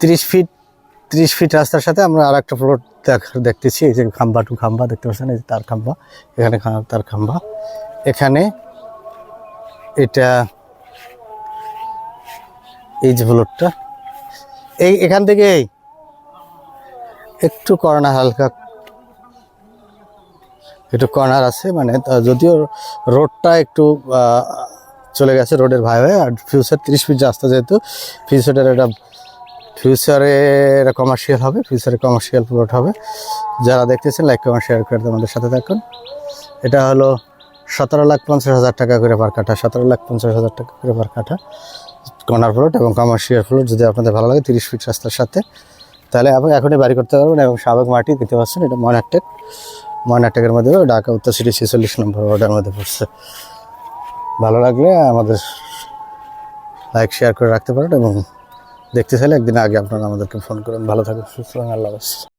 তিরিশ ফিট তিরিশ ফিট রাস্তার সাথে আমরা আর একটা প্লট দেখতেছি। এই যে খাম্বা টু খাম্বা, দেখতে পাচ্ছেন? এই যে তার খাম্বা, এখানে তার খাম্বা। এখানে এটা এই যে প্লটটা এই এখান থেকে একটু কর্নার হালকা। একটু কর্নার আছে মানে যদিও রোডটা একটু চলে গেছে রোডের ভাই হয়ে আর ফিউচার তিরিশ ফিট রাস্তা যেহেতু ফিউচারের একটা ফিউচারে এটা কমার্শিয়াল হবে ফিউচারে কমার্শিয়াল প্লট হবে। যারা দেখতেছেন লাইক কমার শেয়ার করে আমাদের সাথে থাকুন। এটা হলো সতেরো লাখ পঞ্চাশ হাজার টাকা করে পার কাঠা, সতেরো লাখ পঞ্চাশ হাজার টাকা করে পার কাঠা। কর্নার প্লট এবং কমার্শিয়াল প্লট যদি আপনাদের ভালো লাগে, তিরিশ ফিট রাস্তার সাথে। তাহলে আপনি এখনই বাড়ি করতে পারবেন এবং সাবেক মাটি দিতে পারছেন এটা ময়নাটেক ময়নাটেকের মধ্যে ঢাকা, উত্তর সিটি, ছেচল্লিশ নম্বর ওয়ার্ডের মধ্যে পড়ছে। ভালো লাগলে আমাদের লাইক শেয়ার করে রাখতে পারেন এবং দেখতে চাইলে একদিন আগে আপনারা আমাদেরকে ফোন করেন। ভালো থাকুন সুস্থ আল্লাহ